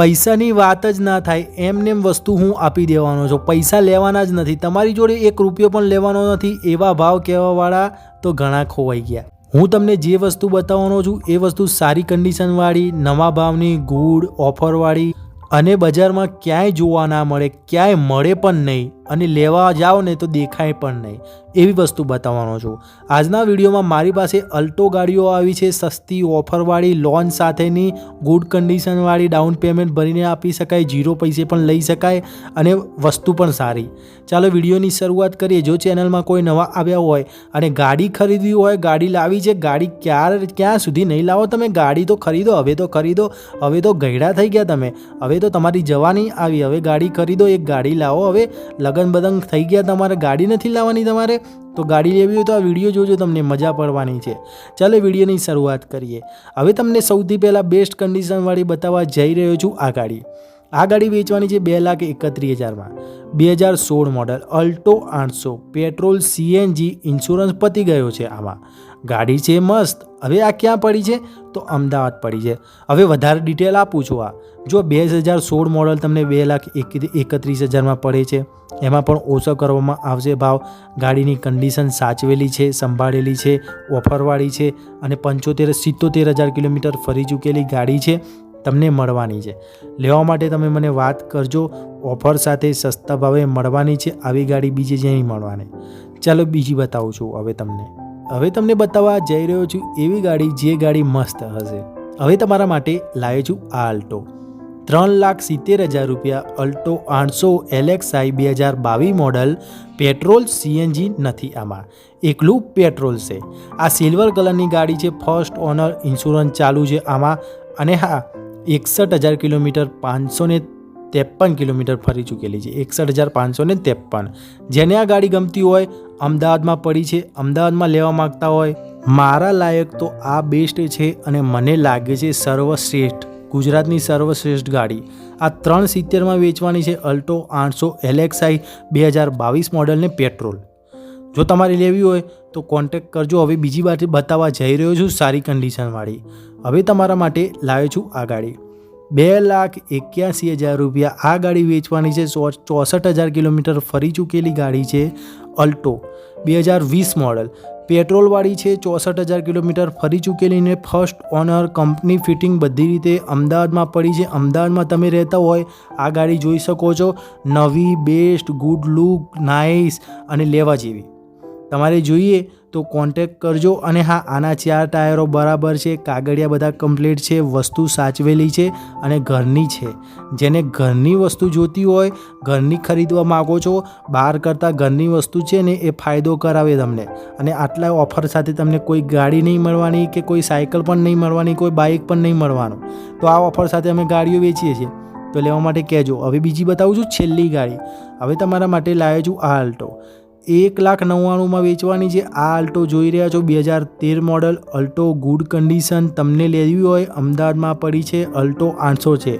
પૈસાની વાત જ ના થાય, એમને એમ વસ્તુ હું આપી દેવાનો છું. પૈસા લેવાના જ નથી. તમારી જોડે એક રૂપિયો પણ લેવાનો નથી, એવા ભાવ કહેવાવાળા તો ઘણા ખોવાઈ ગયા. હું તમને જે વસ્તુ બતાવવાનો છું, એ વસ્તુ સારી કન્ડિશનવાળી નવા ભાવની ગુડ ઓફરવાળી અને બજારમાં ક્યાંય જોવા ના મળે, ક્યાંય મળે પણ નહીં. અને લેવા જાઓ ને તો દેખાય પણ નહીં. એવી વસ્તુ બતાવવાનો છું. આજના વિડીયોમાં મારી પાસે અલ્ટો ગાડીઓ આવી છે. સસ્તી ઓફરવાળી, લોન સાથેની, ગુડ કન્ડિશનવાળી ડાઉન પેમેન્ટ ભરીને આપી શકાય. જીરો પૈસે પણ લઈ શકાય અને વસ્તુ પણ સારી. ચાલો વિડીયોની શરૂઆત કરીએ. જો ચેનલમાં કોઈ નવા આવ્યા હોય અને ગાડી ખરીદવી હોય, ગાડી લાવી છે, ગાડી ક્યારે, ક્યાં સુધી નહીં લાવો તમે? ગાડી તો ખરીદો, હવે તો ખરીદો, હવે તો ગયડા થઈ ગયા તમે. હવે તો તમારી જવાની આવી. હવે ગાડી ખરીદો, એક ગાડી લાવો. હવે લગન બદન થઈ ગયા તમારે, ગાડી નથી લાવવાની તમારે? તો ગાડી લેવી હોય તો આ વીડિયો જોજો, તમને મજા પડવાની છે. ચાલો વિડીયોની શરૂઆત કરીએ. હવે તમને સૌથી પહેલાં બેસ્ટ કન્ડિશનવાળી બતાવવા જઈ રહ્યો છું આ ગાડી. આ ગાડી વેચવાની છે બે લાખ એકત્રીસ હજારમાં. બે હજાર સોળ મોડલ અલ્ટો આઠસો પેટ્રોલ સીએનજી ઇન્સ્યોરન્સ પતી ગયો છે આમાં. ગાડી છે, મસ્ત. હવે આ ક્યાં પડી છે? તો અમદાવાદ પડી છે. હવે વધારે ડિટેલ આપું છું આ. જો બે હજાર સોળ મોડલ તમને બે લાખ એકત્રીસ હજારમાં પડે છે, એમાં પણ ઓછો કરવામાં આવશે ભાવ. ગાડીની કન્ડિશન સાચવેલી છે, સંભાળેલી છે, ઓફરવાળી છે અને પંચોતેર, સિત્તોતેર હજાર કિલોમીટર ફરી ચૂકેલી ગાડી છે, તમને મળવાની છે. લેવા માટે તમે મને વાત કરજો. ઓફર સાથે સસ્તા ભાવે મળવાની છે, આવી ગાડી બીજે નહીં મળવાની. ચાલો બીજી બતાવું છું હવે તમને. હવે તમને બતાવવા જઈ રહ્યો છું એવી ગાડી જે ગાડી મસ્ત હશે. હવે તમારા માટે લાવ્યો છું આ અલ્ટો ત્રણ લાખ સિત્તેર હજાર રૂપિયા અલ્ટો આઠસો એલેક્સઆઈ બે હજાર બાવીસ મોડલ પેટ્રોલ સીએનજી નથી આમાં. એકલું પેટ્રોલ છે. આ સિલ્વર કલરની ગાડી છે, ફર્સ્ટ ઓનર ઇન્સ્યોરન્સ ચાલુ છે આમાં. અને હા, એકસઠ હજાર કિલોમીટર પાંચસો ને ત્રેપન કિલોમીટર ફરી ચૂકેલી છે. એકસઠ હજાર પાંચસો ને ત્રેપન. જેને આ ગાડી ગમતી હોય અમદાવાદમાં પડી છે. અમદાવાદમાં લેવા માગતા હોય, મારા લાયક તો આ બેસ્ટ છે અને મને લાગે છે સર્વશ્રેષ્ઠ. ગુજરાતની સર્વશ્રેષ્ઠ ગાડી. આ ત્રણ સિત્તેરમાં વેચવાની છે અલ્ટો આઠસો એલેક્સઆઈ બે હજાર બાવીસ મોડલને પેટ્રોલ. જો તમારે લેવી હોય તો કોન્ટેક્ટ કરજો. હવે બીજી બાજુ બતાવવા જઈ રહ્યો છું સારી કન્ડિશનવાળી. હવે તમારા માટે લાવ્યો છું આ ગાડી. બે લાખ એક્યાસી હજાર રૂપિયા આ ગાડી વેચવાની છે. ચોસઠ હજાર કિલોમીટર ફરી ચૂકેલી ગાડી છે અલ્ટો, બે હજાર વીસ મોડલ. પેટ્રોલવાળી છે, ચોસઠ હજાર કિલોમીટર ફરી ચૂકેલી ને ફર્સ્ટ ઓનર કંપની ફિટિંગ બધી રીતે અમદાવાદમાં પડી છે. અમદાવાદમાં તમે રહેતા હોય આ ગાડી જોઈ શકો છો. નવી, બેસ્ટ, ગુડ લુક, નાઇસ અને લેવા જેવી. તમારે જોઈએ તો કોન્ટેક કરજો અને હા, આના ચાર ટાયરો બરાબર છે, કાગળિયા બધા કમ્પ્લીટ છે, વસ્તુ સાચવેલી છે અને ઘરની છે. જેને ઘરની વસ્તુ જોતી હોય, ઘરની ખરીદવા માગો છો બહાર કરતાં ઘરની વસ્તુ છે ને એ ફાયદો કરાવે તમને. અને આટલા ઓફર સાથે તમને કોઈ ગાડી નહીં મળવાની કે કોઈ સાયકલ પણ નહીં મળવાની, કોઈ બાઇક પણ નહીં મળવાનું. તો આ ઓફર સાથે અમે ગાડીઓ વેચીએ છીએ. તો લેવા માટે કહેજો. હવે બીજી બતાવું છું, છેલ્લી ગાડી. હવે તમારા માટે લાવ્યો છું આ અલ્ટો એક લાખ નવ્વાણુંમાં વેચવાની છે. આ અલ્ટો જોઈ રહ્યા છો. બે હજાર તેર મોડલ અલ્ટો ગુડ કન્ડિશન તમને લેવી હોય, અમદાવાદમાં પડી છે. અલ્ટો આઠસો છે.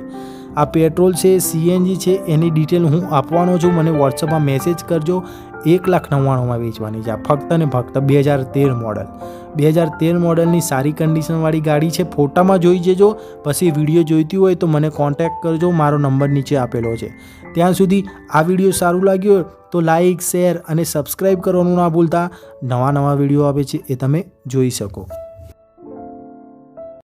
આ પેટ્રોલ છે, સીએનજી છે, એની ડિટેલ હું આપવાનો છું. મને વોટ્સઅપમાં મેસેજ કરજો. એક લાખ નવ્વાણુંમાં વેચવાની છે. આ ફક્ત ને ફક્ત બે હજાર તેર મોડલ. બે હજાર તેર મોડલની સારી કન્ડિશનવાળી ગાડી છે. ફોટામાં જોઈ જજો. પછી વીડિયો જોઈતી હોય તો મને કોન્ટેક્ટ કરજો. મારો નંબર નીચે આપેલો છે. ત્યાં સુધી આ વીડિયો સારું લાગ્યો તો લાઈક, શેર અને સબસ્ક્રાઈબ કરવાનું ના ભૂલતા. નવા નવા વીડિયો આવે છે એ તમે જોઈ શકો.